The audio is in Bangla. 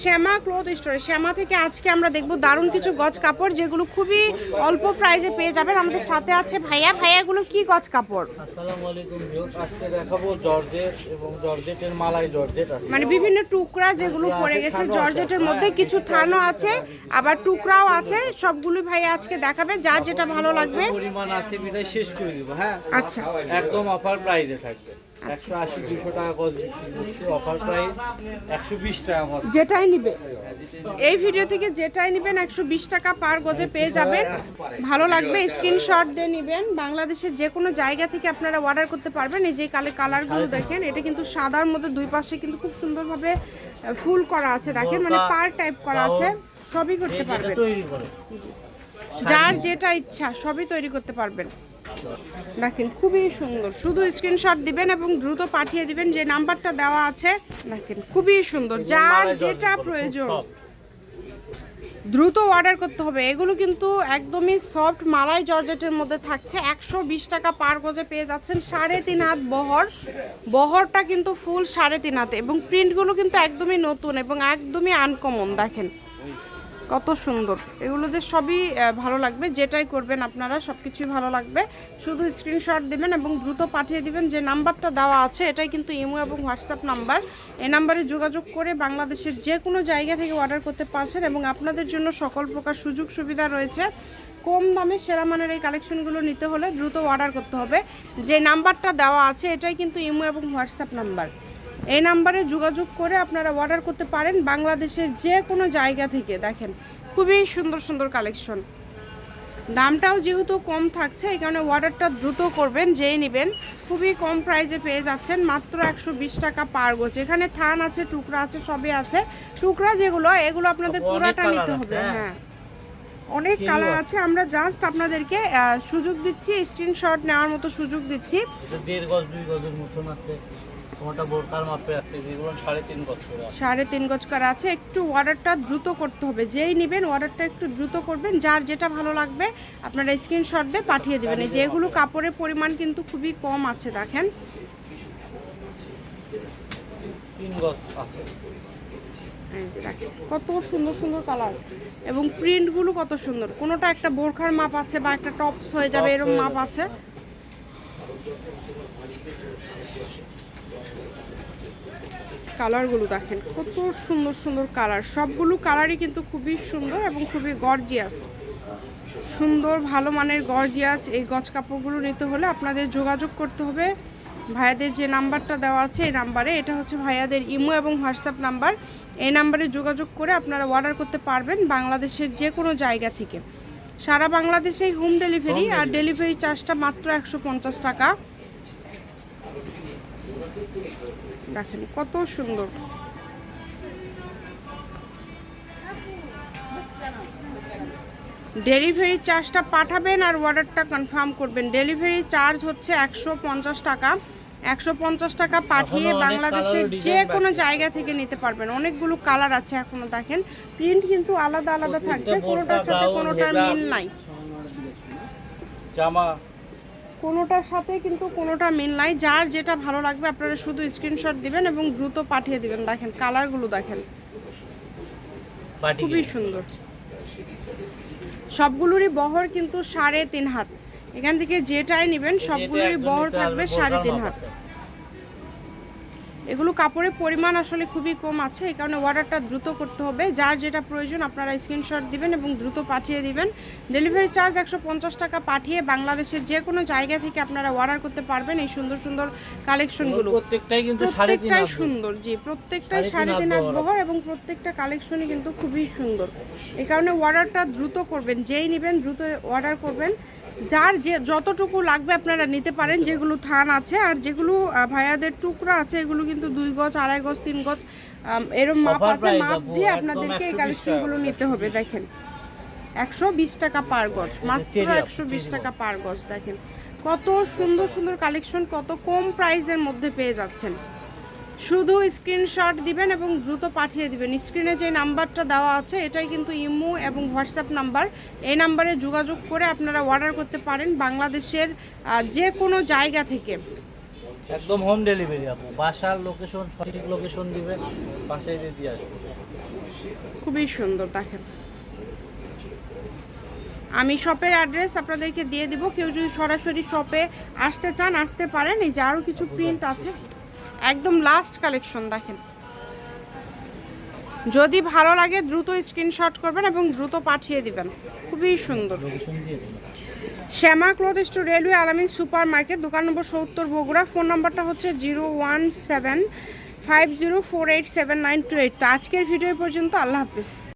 শ্যামা ক্লথ স্টোরে। শ্যামা থেকে আজকে আমরা দেখব দারুণ কিছু গজ কাপড় যেগুলো খুবই অল্প প্রাইজে পেয়ে যাবেন। আমাদের সাথে আছে ভাইয়া। ভাইয়া ভাইয়াগুলো কি গজ কাপড়? আসসালামু আলাইকুম আজকে দেখাবো জর্জেট এবং জর্জেটের মালাই জর্জেট আছে। মানে বিভিন্ন টুকরা যেগুলো পড়ে গেছে। জর্জেটের মধ্যে কিছু থানও আছে আবার টুকরাও আছে। সবগুলো ভাইয়া আজকে দেখাবে। যার যেটা ভালো লাগবে। পরিমাণ আছে বিদায় শেষ করে দিব হ্যাঁ? আচ্ছা। একদম অফার প্রাইসে থাকবে। একশো আশি দুশো টাকা গজ অফার প্রাইস একশো বিশ টাকা গজ যেটাই নিবে। এই ভিডিও থেকে যেটাই নেবেন একশো বিশ টাকা পার গজে পেয়ে যাবেন। ভালো লাগবে স্ক্রিনশট দিয়ে নেবেন। বাংলাদেশের যে কোনো জায়গা থেকে আপনারা অর্ডার করতে পারবেন। এই যে কালে কালারগুলো দেখেন এটা কিন্তু সাদার মধ্যে দুই পাশে কিন্তু খুব সুন্দরভাবে ফুল করা আছে। দেখেন মানে পার টাইপ করা আছে। সবই করতে পারবেন। যার যেটা ইচ্ছা সবই তৈরি করতে পারবেন। দেখেন খুবই সুন্দর। শুধু স্ক্রিনশট দিবেন এবং দ্রুত পাঠিয়ে দিবেন যে নাম্বারটা দেওয়া আছে দেখেন খুবই সুন্দর। যার যেটা প্রয়োজন। দ্রুত অর্ডার করতে হবে। এগুলো কিন্তু একদমই সফট মালাই জর্জেটের মধ্যে থাকছে। একশো বিশ টাকা পার গজে পেয়ে যাচ্ছেন সাড়ে তিন হাত বহর। বহরটা কিন্তু ফুল সাড়ে তিন হাতে। এবং প্রিন্টগুলো কিন্তু একদমই নতুন এবং একদমই আনকমন দেখেন। কত সুন্দর। এগুলো যে সবই ভালো লাগবে। যেটাই করবেন আপনারা সব কিছুই ভালো লাগবে। শুধু স্ক্রিনশট দিবেন এবং দ্রুত পাঠিয়ে দিবেন যে নাম্বারটা দেওয়া আছে। এটাই কিন্তু ইমো এবং হোয়াটসঅ্যাপ নাম্বার। এই নাম্বারে যোগাযোগ করে বাংলাদেশের যে কোনো জায়গা থেকে অর্ডার করতে পারছেন এবং আপনাদের জন্য সকল প্রকার সুযোগ সুবিধা রয়েছে। কম দামে সেরা মানের এই কালেকশনগুলো নিতে হলে দ্রুত অর্ডার করতে হবে। যে নাম্বারটা দেওয়া আছে, এটাই কিন্তু ইমো এবং হোয়াটসঅ্যাপ নাম্বার। এই নাম্বারে যোগাযোগ করে আপনারা অর্ডার করতে পারেন বাংলাদেশের যে কোনো জায়গা থেকে দেখেন খুবই সুন্দর সুন্দর কালেকশন দামটাও যেহেতু কম থাকছে এই কারণে অর্ডারটা দ্রুত করবেন যেই নেবেন। খুবই কম প্রাইজে পেয়ে যাচ্ছেন মাত্র একশো বিশ টাকা পার গোছ এখানে থান আছে টুকরা আছে সবই আছে। টুকরা যেগুলো এগুলো আপনাদের পুরাটা নিতে হবে হ্যাঁ। হ্যাঁ। অনেক কালার আছে। আছে আমরা জাস্ট আপনাদেরকে সুযোগ দিচ্ছি স্ক্রিনশট নেওয়ার মতো সুযোগ দিচ্ছি। দেড় গজ দুই গজের মতন আছে। কোনটা বোরকার মাপে আছে যেগুলো সাড়ে তিন গজ করে আছে। সাড়ে তিন গজ করা আছে। একটু অর্ডারটা দ্রুত করতে হবে। যেই নেবেন অর্ডারটা একটু দ্রুত করবেন। যার যেটা ভালো লাগবে আপনারা স্ক্রিনশট দিয়ে পাঠিয়ে দেবেন। এই যে কাপড়ের পরিমাণ কিন্তু খুবই কম আছে দেখেন। তিন গজ আছে। দেখেন কত সুন্দর সুন্দর কালার এবং প্রিন্টগুলো কত সুন্দর। কোনোটা একটা বোরখার মাপ আছে বা একটা টপস হয়ে যাবে এরকম মাপ আছে? কালারগুলো দেখেন কত সুন্দর সুন্দর কালার। সবগুলো কালারই কিন্তু খুবই সুন্দর এবং খুবই গর্জিয়াস সুন্দর ভালো মানের গর্জিয়াস এই গজ কাপড়গুলো নিতে হলে আপনাদের যোগাযোগ করতে হবে। ভাইয়াদের যে নাম্বারটা দেওয়া আছে এই নাম্বারে এটা হচ্ছে ভাইয়াদের ইমো এবং হোয়াটসঅ্যাপ নাম্বার। এই নাম্বারে যোগাযোগ করে আপনারা অর্ডার করতে পারবেন বাংলাদেশের যে কোনো জায়গা থেকে। সারা বাংলাদেশেই হোম ডেলিভারি আর ডেলিভারি চার্জটা মাত্র একশো পঞ্চাশ টাকা। দেখেন কত সুন্দর। ডেলিভারি চার্জটা পাঠাবেন আর অর্ডারটা কনফার্ম করবেন। ডেলিভারি চার্জ হচ্ছে একশো পঞ্চাশ টাকা। একশো পঞ্চাশ টাকা পাঠিয়ে বাংলাদেশের যে কোনো জায়গা থেকে নিতে পারবেন। অনেকগুলো কালার আছে এখনও দেখেন। প্রিন্ট কিন্তু আলাদা আলাদা থাকছে। কোনোটার সাথে কোনোটার মিল নাই। জামা। কোনোটার সাথে কিন্তু কোনোটা মিল নাই। যার যেটা ভালো লাগবে আপনারা শুধু স্ক্রিনশট দিবেন এবং দ্রুত পাঠিয়ে দিবেন। দেখেন কালারগুলো দেখেন। খুবই সুন্দর। সবগুলোরই বহর কিন্তু সাড়ে তিন হাত। এখান থেকে যেটাই নেবেন সবগুলোরই বহর থাকবে সাড়ে তিন হাত। এগুলো কাপড়ের পরিমাণ আসলে খুবই কম আছে এই কারণে অর্ডারটা দ্রুত করতে হবে। যার যেটা প্রয়োজন আপনারা স্ক্রিনশট দিবেন এবং দ্রুত পাঠিয়ে দিবেন। ডেলিভারি চার্জ একশো পঞ্চাশ টাকা পাঠিয়ে বাংলাদেশের যে কোনো জায়গা থেকে আপনারা অর্ডার করতে পারবেন এই সুন্দর সুন্দর কালেকশনগুলো প্রত্যেকটাই কিন্তু প্রত্যেকটাই সুন্দর জি প্রত্যেকটাই সাড়ে তিন বহর। এবং প্রত্যেকটা কালেকশনই কিন্তু খুবই সুন্দর। এই কারণে অর্ডারটা দ্রুত করবেন যেই নেবেন দ্রুত অর্ডার করবেন। যার যে যতটুকু লাগবে আপনারা নিতে পারেন যেগুলো থান আছে আর যেগুলো ভাইয়াদের টুকরা আছে এগুলো কিন্তু দুই গজ আড়াই গজ তিন গজ এরম মাপ আছে। মাপ দিয়ে আপনাদেরকে এই কালেকশনগুলো নিতে হবে দেখেন। একশো বিশ টাকা পার গজ মাত্র একশো বিশ টাকা পার গজ দেখেন। কত সুন্দর সুন্দর কালেকশন কত কম প্রাইসের মধ্যে পেয়ে যাচ্ছেন। শুধু স্ক্রিনশট দিবেন এবং দ্রুত পাঠিয়ে দিবেন। স্ক্রিনে যে নাম্বারটা দেওয়া আছে এটাই কিন্তু ইমো এবং হোয়াটসঅ্যাপ নাম্বার। এই নাম্বারে যোগাযোগ করে আপনারা অর্ডার করতে পারেন বাংলাদেশের যে কোনো জায়গা থেকে। একদম হোম ডেলিভারি আপু। বাসার লোকেশন সঠিক লোকেশন দিবে বাসায় দিয়ে দিয়ে আসবে খুবই সুন্দর দেখেন। আমি শপের অ্যাড্রেস আপনাদেরকে দিয়ে দিব। কেউ যদি সরাসরি শপে আসতে চান আসতে পারেন। এই যে আরও কিছু প্রিন্ট আছে। একদম লাস্ট কালেকশন দেখেন। যদি ভালো লাগে দ্রুত স্ক্রিনশট করবেন এবং দ্রুত পাঠিয়ে দিবেন। খুবই সুন্দর। Shyama cloth store railway Alamin super market দোকান নম্বর সত্তর বগুড়া। ফোন নম্বরটা হচ্ছে zero one seven five zero four eight seven nine two eight. তো আজকের ভিডিও পর্যন্ত আল্লাহ হাফিজ।